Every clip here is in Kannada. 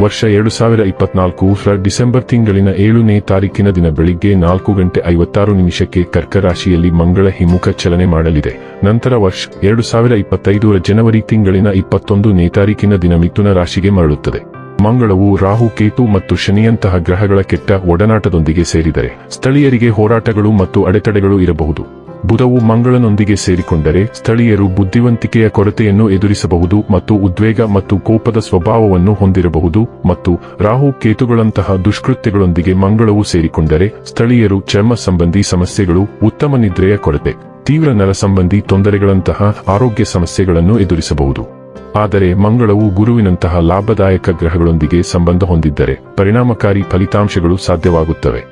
ವರ್ಷ ಎರಡು ಸಾವಿರ ಇಪ್ಪತ್ನಾಲ್ಕು ರ ಡಿಸೆಂಬರ್ ತಿಂಗಳಿನ ಏಳನೇ ತಾರೀಕಿನ ದಿನ ಬೆಳಿಗ್ಗೆ ನಾಲ್ಕು ಗಂಟೆ ಐವತ್ತಾರು ನಿಮಿಷಕ್ಕೆ ಕರ್ಕ ರಾಶಿಯಲ್ಲಿ ಮಂಗಳ ಹಿಮುಖ ಚಲನೆ ಮಾಡಲಿದೆ. ನಂತರ ವರ್ಷ ಎರಡು ಸಾವಿರ ಇಪ್ಪತ್ತೈದರ ಜನವರಿ ತಿಂಗಳಿನ ಇಪ್ಪತ್ತೊಂದನೇ ತಾರೀಕಿನ ದಿನ ಮಿಥುನ ರಾಶಿಗೆ ಮರಳುತ್ತದೆ. ಮಂಗಳವು ರಾಹು, ಕೇತು ಮತ್ತು ಶನಿಯಂತಹ ಗ್ರಹಗಳ ಕೆಟ್ಟ ಒಡನಾಟದೊಂದಿಗೆ ಸೇರಿದರೆ ಸ್ಥಳೀಯರಿಗೆ ಹೋರಾಟಗಳು ಮತ್ತು ಅಡೆತಡೆಗಳು ಇರಬಹುದು. ಬುಧವು ಮಂಗಳನೊಂದಿಗೆ ಸೇರಿಕೊಂಡರೆ ಸ್ಥಳೀಯರು ಬುದ್ಧಿವಂತಿಕೆಯ ಕೊರತೆಯನ್ನು ಎದುರಿಸಬಹುದು ಮತ್ತು ಉದ್ವೇಗ ಮತ್ತು ಕೋಪದ ಸ್ವಭಾವವನ್ನು ಹೊಂದಿರಬಹುದು ಮತ್ತು ರಾಹು ಕೇತುಗಳಂತಹ ದುಷ್ಕೃತ್ಯಗಳೊಂದಿಗೆ ಮಂಗಳವು ಸೇರಿಕೊಂಡರೆ ಸ್ಥಳೀಯರು ಚರ್ಮ ಸಂಬಂಧಿ ಸಮಸ್ಯೆಗಳು, ಉತ್ತಮ ನಿದ್ರೆಯ ಕೊರತೆ, ತೀವ್ರ ನರ ಸಂಬಂಧಿ ತೊಂದರೆಗಳಂತಹ ಆರೋಗ್ಯ ಸಮಸ್ಯೆಗಳನ್ನು ಎದುರಿಸಬಹುದು. ಆದರೆ ಮಂಗಳವು ಗುರುವಿನಂತಹ ಲಾಭದಾಯಕ ಗ್ರಹಗಳೊಂದಿಗೆ ಸಂಬಂಧ ಹೊಂದಿದ್ದರೆ ಪರಿಣಾಮಕಾರಿ ಫಲಿತಾಂಶಗಳು ಸಾಧ್ಯವಾಗುತ್ತವೆ.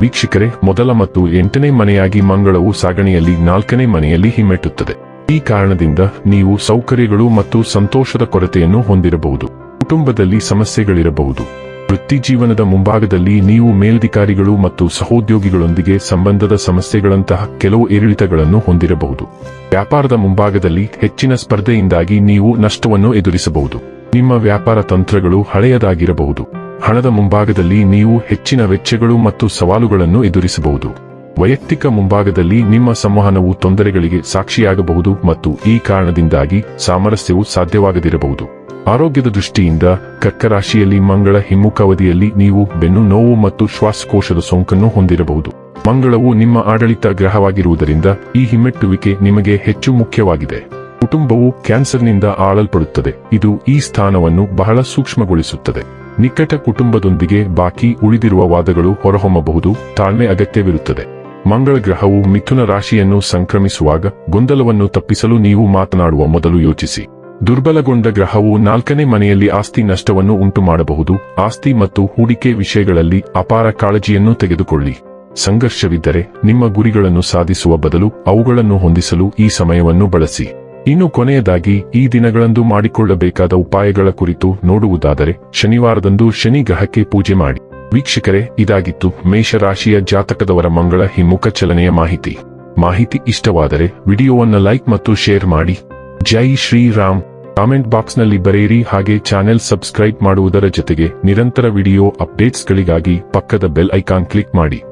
ವೀಕ್ಷಕರೇ, ಮೊದಲ ಮತ್ತು ಎಂಟನೇ ಮನೆಯಾಗಿ ಮಂಗಳವು ಸಾಗಣೆಯಲ್ಲಿ ನಾಲ್ಕನೇ ಮನೆಯಲ್ಲಿ ಹಿಮ್ಮೆಟ್ಟುತ್ತದೆ. ಈ ಕಾರಣದಿಂದ ನೀವು ಸೌಕರ್ಯಗಳು ಮತ್ತು ಸಂತೋಷದ ಕೊರತೆಯನ್ನು ಹೊಂದಿರಬಹುದು. ಕುಟುಂಬದಲ್ಲಿ ಸಮಸ್ಯೆಗಳಿರಬಹುದು. ವೃತ್ತಿ ಜೀವನದ ಮುಂಭಾಗದಲ್ಲಿ ನೀವು ಮೇಲಧಿಕಾರಿಗಳು ಮತ್ತು ಸಹೋದ್ಯೋಗಿಗಳೊಂದಿಗೆ ಸಂಬಂಧದ ಸಮಸ್ಯೆಗಳಂತಹ ಕೆಲವು ಏರಿಳಿತಗಳನ್ನು ಹೊಂದಿರಬಹುದು. ವ್ಯಾಪಾರದ ಮುಂಭಾಗದಲ್ಲಿ ಹೆಚ್ಚಿನ ಸ್ಪರ್ಧೆಯಿಂದಾಗಿ ನೀವು ನಷ್ಟವನ್ನು ಎದುರಿಸಬಹುದು. ನಿಮ್ಮ ವ್ಯಾಪಾರ ತಂತ್ರಗಳು ಹಳೆಯದಾಗಿರಬಹುದು. ಹಣದ ಮುಂಭಾಗದಲ್ಲಿ ನೀವು ಹೆಚ್ಚಿನ ವೆಚ್ಚಗಳು ಮತ್ತು ಸವಾಲುಗಳನ್ನು ಎದುರಿಸಬಹುದು. ವೈಯಕ್ತಿಕ ಮುಂಭಾಗದಲ್ಲಿ ನಿಮ್ಮ ಸಂವಹನವು ತೊಂದರೆಗಳಿಗೆ ಸಾಕ್ಷಿಯಾಗಬಹುದು ಮತ್ತು ಈ ಕಾರಣದಿಂದಾಗಿ ಸಾಮರಸ್ಯವು ಸಾಧ್ಯವಾಗದಿರಬಹುದು. ಆರೋಗ್ಯದ ದೃಷ್ಟಿಯಿಂದ ಕರ್ಕರಾಶಿಯಲ್ಲಿ ಮಂಗಳ ಹಿಮ್ಮುಖಾವಧಿಯಲ್ಲಿ ನೀವು ಬೆನ್ನು ನೋವು ಮತ್ತು ಶ್ವಾಸಕೋಶದ ಸೋಂಕನ್ನು ಹೊಂದಿರಬಹುದು. ಮಂಗಳವು ನಿಮ್ಮ ಆಡಳಿತ ಗ್ರಹವಾಗಿರುವುದರಿಂದ ಈ ಹಿಮ್ಮೆಟ್ಟುವಿಕೆ ನಿಮಗೆ ಹೆಚ್ಚು ಮುಖ್ಯವಾಗಿದೆ. ಕುಟುಂಬವು ಕ್ಯಾನ್ಸರ್ನಿಂದ ಆಳಲ್ಪಡುತ್ತದೆ. ಇದು ಈ ಸ್ಥಾನವನ್ನು ಬಹಳ ಸೂಕ್ಷ್ಮಗೊಳಿಸುತ್ತದೆ. ನಿಕಟ ಕುಟುಂಬದೊಂದಿಗೆ ಬಾಕಿ ಉಳಿದಿರುವ ವಾದಗಳು ಹೊರಹೊಮ್ಮಬಹುದು, ತಾಳ್ಮೆ ಅಗತ್ಯವಿರುತ್ತದೆ. ಮಂಗಳ ಗ್ರಹವು ಮಿಥುನ ರಾಶಿಯನ್ನು ಸಂಕ್ರಮಿಸುವಾಗ ಗೊಂದಲವನ್ನು ತಪ್ಪಿಸಲು ನೀವು ಮಾತನಾಡುವ ಮೊದಲು ಯೋಚಿಸಿ. ದುರ್ಬಲಗೊಂಡ ಗ್ರಹವು ನಾಲ್ಕನೇ ಮನೆಯಲ್ಲಿ ಆಸ್ತಿ ನಷ್ಟವನ್ನು ಉಂಟುಮಾಡಬಹುದು, ಆಸ್ತಿ ಮತ್ತು ಹೂಡಿಕೆ ವಿಷಯಗಳಲ್ಲಿ ಅಪಾರ ಕಾಳಜಿಯನ್ನು ತೆಗೆದುಕೊಳ್ಳಿ. ಸಂಘರ್ಷವಿದ್ದರೆ ನಿಮ್ಮ ಗುರಿಗಳನ್ನು ಸಾಧಿಸುವ ಬದಲು ಅವುಗಳನ್ನು ಹೊಂದಿಸಲು ಈ ಸಮಯವನ್ನು ಬಳಸಿ. ಇನ್ನು ಕೊನೆಯದಾಗಿ, ಈ ದಿನಗಳಂದು ಮಾಡಿಕೊಳ್ಳಬೇಕಾದ ಉಪಾಯಗಳ ಕುರಿತು ನೋಡುವುದಾದರೆ, ಶನಿವಾರದಂದು ಶನಿ ಗ್ರಹಕ್ಕೆ ಪೂಜೆ ಮಾಡಿ. ವೀಕ್ಷಕರೇ, ಇದಾಗಿತ್ತು ಮೇಷರಾಶಿಯ ಜಾತಕದವರ ಮಂಗಳ ಹಿಮ್ಮುಖ ಚಲನೆಯ ಮಾಹಿತಿ. ಮಾಹಿತಿ ಇಷ್ಟವಾದರೆ, ವಿಡಿಯೋವನ್ನು ಲೈಕ್ ಮತ್ತು ಶೇರ್ ಮಾಡಿ. ಜೈ ಶ್ರೀರಾಮ್. ಕಾಮೆಂಟ್ ಬಾಕ್ಸ್ನಲ್ಲಿ ಬರೆಯಿರಿ, ಹಾಗೆ ಚಾನೆಲ್ ಸಬ್ಸ್ಕ್ರೈಬ್ ಮಾಡುವುದರ ಜೊತೆಗೆ ನಿರಂತರ ವಿಡಿಯೋ ಅಪ್ಡೇಟ್ಸ್ಗಳಿಗಾಗಿ ಪಕ್ಕದ ಬೆಲ್ ಐಕಾನ್ ಕ್ಲಿಕ್ ಮಾಡಿ.